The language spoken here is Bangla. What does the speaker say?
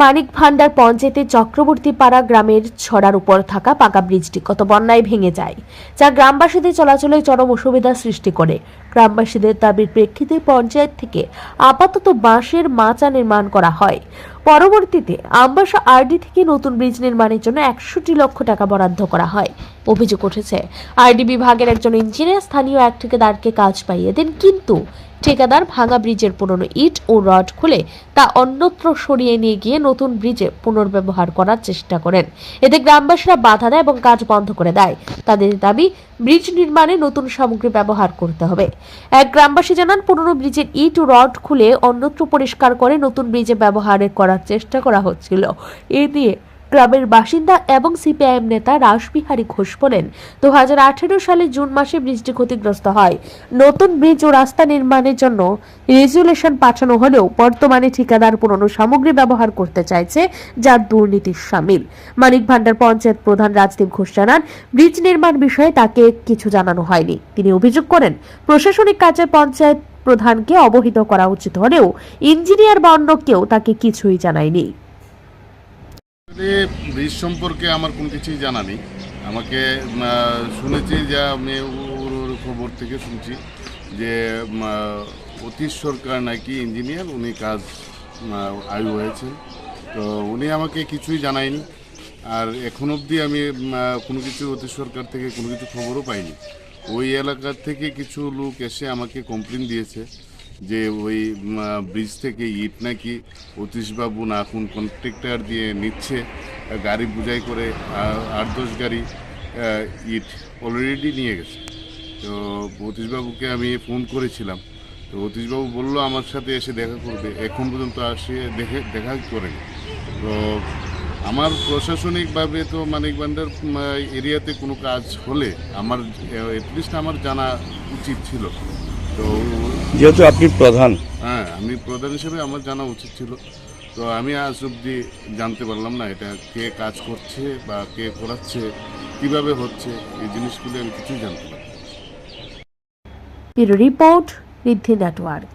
মানিক ভান্ডার পঞ্চায়েতের চক্রবর্তী পাড়া গ্রামের ছড়ার উপর থাকা পাকা ব্রিজটি কত বন্যায় ভেঙে যায়, যা গ্রামবাসীদের চলাচলে চরম অসুবিধা সৃষ্টি করে। গ্রামবাসীদের দাবির প্রেক্ষিতে পঞ্চায়েত থেকে আপাতত বাঁশের মাচা নির্মাণ করা হয়। পরবর্তীতে আমবাসা আরডি থেকে নতুন ব্রিজ নির্মাণের জন্য একষট্টি লক্ষ টাকা বরাদ্দ করা হয়। অভিযোগ উঠেছে। আরডি বিভাগের একজন ইঞ্জিনিয়ার স্থানীয় এক ঠিকাদারকে কাজ পাইয়ে দেন, কিন্তু ঠিকাদার ভাঙা ব্রিজের পুরনো ইট ও রড খুলে তা অন্যত্র সরিয়ে নিয়ে গিয়ে নতুন ব্রিজে পুনর্ব্যবহার করার চেষ্টা করেন। এতে গ্রামবাসীরা বাধা দেয় এবং কাজ বন্ধ করে দেয়। তাদের দাবি, ব্রিজ নির্মাণে নতুন সামগ্রী ব্যবহার করতে হবে। এক গ্রামবাসী জানান, পুরনো ব্রিজের ইট ও রড খুলে অন্যত্র পরিষ্কার করে নতুন ব্রিজে ব্যবহারের করার চেষ্টা করা হচ্ছিল। এ নিয়ে গ্রামের বাসিন্দা এবং সিপিআইএম নেতা রাসবিহারী ঘোষ বলেন দু সালে জুন মাসে ব্রিজটি ক্ষতিগ্রস্ত হয়। নতুন ব্রিজ ও রাস্তা নির্মাণের জন্য রেজুলেশন পাঠানো হলেও বর্তমানে ঠিকাদার পুরনো সামগ্রী ব্যবহার করতে চাইছে যা দুর্নীতির সামিল। মানিক ভান্ডার পঞ্চায়েত প্রধান রাজদীপ ঘোষ জানান, ব্রিজ নির্মাণ বিষয়ে তাকে কিছু জানানো হয়নি। তিনি অভিযোগ করেন, প্রশাসনিক কাজে পঞ্চায়েত প্রধানকে অবহিত করা উচিত হলেও ইঞ্জিনিয়ার বা অন্য কেউ তাকে কিছুই জানায়নি। আসলে ব্রিজ সম্পর্কে আমার কোনো কিছুই জানা নেই। আমাকে শুনেছি যে আমি ওর খবর থেকে শুনছি যে অতীশ সরকার নাকি ইঞ্জিনিয়ার, উনি কাজ আয়ু হয়েছে তো উনি আমাকে কিছুই জানায়নি। আর এখন অবধি আমি কোনো কিছু অতীশ সরকার থেকে কোনো কিছু খবরও পাইনি। ওই এলাকার থেকে কিছু লোক এসে আমাকে কমপ্লেন দিয়েছে। যে ওই ব্রিজ থেকে ইট নাকি অতীশবাবু না কোন কন্ট্রাক্টর দিয়ে নিচ্ছে গাড়ি বুঝাই করে আট দশ গাড়ি ইট অলরেডি নিয়ে গেছে। তো অতীশবাবুকে আমি ফোন করেছিলাম। তো অতীশবাবু বলল আমার সাথে এসে দেখা করবে, এখন পর্যন্ত আসে দেখে, দেখা করেনি। তো আমার প্রশাসনিকভাবে তো মানিক বান্ডার এরিয়াতে কোনো কাজ হলে আমার অ্যাটলিস্ট আমার জানা উচিত ছিল। তো যেহেতু আপনি প্রধান। হ্যাঁ আমি প্রধান হিসেবে আমার জানা উচিত ছিল। তো আমি আজ অব্দি জানতে পারলাম না এটা কে কাজ করছে বা কে করাচ্ছে কীভাবে হচ্ছে এই জিনিসগুলো আমি কিছুই জানতে পারি রিপোর্ট রিদ্ধি নেটওয়ার্ক।